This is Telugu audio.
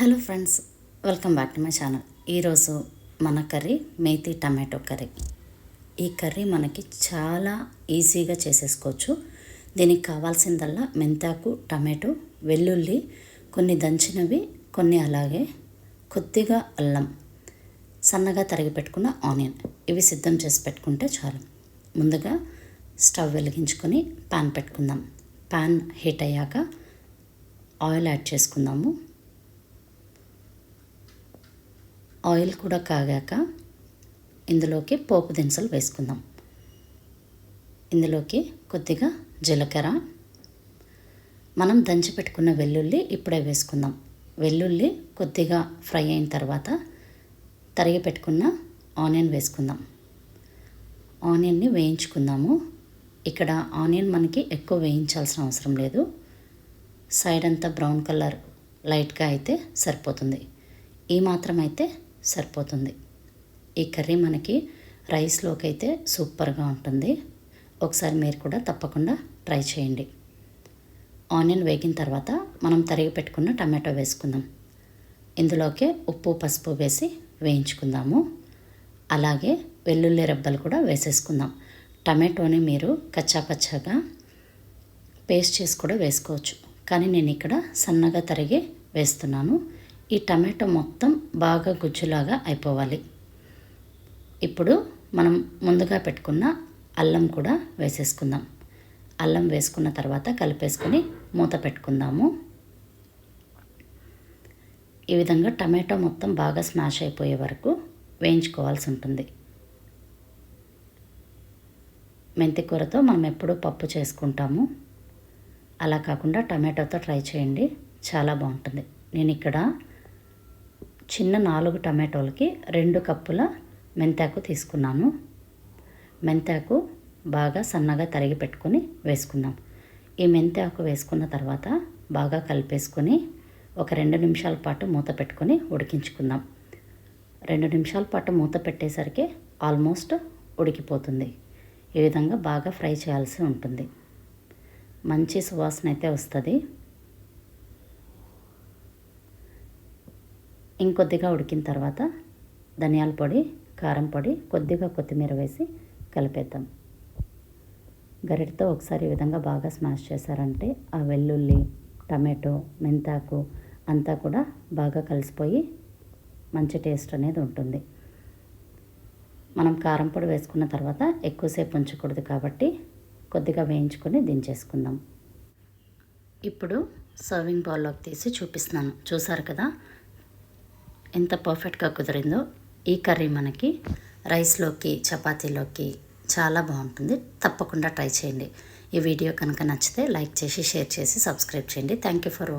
Hello friends welcome back to my channel. ఈరోజు మన కర్రీ మేతి టమాటో కర్రీ. ఈ కర్రీ మనకి చాలా ఈజీగా చేసేసుకోవచ్చు. దీనికి కావాల్సిందల్లా మెంతాకు టమాటో వెల్లుల్లి కొన్ని దంచినవి కొన్ని అలాగే కొద్దిగా అల్లం సన్నగా తరిగి పెట్టుకున్న ఆనియన్. ఇవి సిద్ధం చేసి పెట్టుకుంటే చాలు. ముందుగా స్టవ్ వెలిగించుకొని ప్యాన్ పెట్టుకుందాం. ప్యాన్ హీట్ అయ్యాక ఆయిల్ యాడ్ చేసుకుందాము. ఆయిల్ కూడా కాగాక ఇందులోకి పోపు దినుసులు వేసుకుందాం. ఇందులోకి కొద్దిగా జీలకర్ర. మనం దంచి పెట్టుకున్న వెల్లుల్లి ఇప్పుడే వేసుకుందాం. వెల్లుల్లి కొద్దిగా ఫ్రై అయిన తర్వాత తరిగి పెట్టుకున్న ఆనియన్ వేసుకుందాం. ఆనియన్ని వేయించుకుందాము. ఇక్కడ ఆనియన్ మనకి ఎక్కువ వేయించాల్సిన అవసరం లేదు. సైడ్ అంతా బ్రౌన్ కలర్ లైట్గా అయితే సరిపోతుంది. ఈ మాత్రం అయితే సరిపోతుంది. ఈ కర్రీ మనకి రైస్లోకి అయితే సూపర్గా ఉంటుంది. ఒకసారి మీరు కూడా తప్పకుండా ట్రై చేయండి. ఆనియన్ వేగిన తర్వాత మనం తరిగి పెట్టుకున్న టమాటో వేసుకుందాం. ఇందులోకే ఉప్పు పసుపు వేసి వేయించుకుందాము. అలాగే వెల్లుల్లి రెబ్బలు కూడా వేసేసుకుందాం. టమాటోని మీరు కచ్చాపచ్చాగా పేస్ట్ చేసి కూడా వేసుకోవచ్చు. కానీ నేను ఇక్కడ సన్నగా తరిగి వేస్తున్నాను. ఈ టమాటో మొత్తం బాగా గుజ్జులాగా అయిపోవాలి. ఇప్పుడు మనం ముందుగా పెట్టుకున్న అల్లం కూడా వేసేసుకుందాం. అల్లం వేసుకున్న తర్వాత కలిపేసుకొని మూత పెట్టుకుందాము. ఈ విధంగా టమాటో మొత్తం బాగా స్మాష్ అయిపోయే వరకు వేయించుకోవాల్సి ఉంటుంది. మెంతి కూరతో మనం ఎప్పుడూ పప్పు చేసుకుంటాము. అలా కాకుండా టమాటోతో ట్రై చేయండి. చాలా బాగుంటుంది. నేను ఇక్కడ చిన్న నాలుగు టమాటోలకి రెండు కప్పుల మెంతాకు తీసుకున్నాను. మెంతాకు బాగా సన్నగా తరిగి పెట్టుకొని వేసుకుందాం. ఈ మెంతాకు వేసుకున్న తర్వాత బాగా కలిపేసుకొని ఒక రెండు నిమిషాల పాటు మూత పెట్టుకొని ఉడికించుకుందాం. రెండు నిమిషాల పాటు మూత పెట్టేసరికి ఆల్మోస్ట్ ఉడికిపోతుంది. ఈ విధంగా బాగా ఫ్రై చేయాల్సి ఉంటుంది. మంచి సువాసన అయితే వస్తుంది. ఇంకొద్దిగా ఉడికిన తర్వాత ధనియాల పొడి కారం పొడి కొద్దిగా కొత్తిమీర వేసి కలిపేద్దాం. గరిటతో ఒకసారి ఈ విధంగా బాగా స్మాష్ చేశారంటే ఆ వెల్లుల్లి టమాటో మెంతాకు అంతా కూడా బాగా కలిసిపోయి మంచి టేస్ట్ అనేది ఉంటుంది. మనం కారం పొడి వేసుకున్న తర్వాత ఎక్కువసేపు ఉంచకూడదు కాబట్టి కొద్దిగా వేయించుకొని దించేసుకుందాం. ఇప్పుడు సర్వింగ్ బౌల్లోకి తీసి చూపిస్తున్నాను. చూసారు కదా? ఎంత పర్ఫెక్ట్గా కుదిరిందో ఈ కర్రీ మనకి రైస్లోకి చపాతీలోకి చాలా బాగుంటుంది. తప్పకుండా ట్రై చేయండి. ఈ వీడియో కనుక నచ్చితే లైక్ చేసి షేర్ చేసి సబ్స్క్రైబ్ చేయండి. Thank you for watching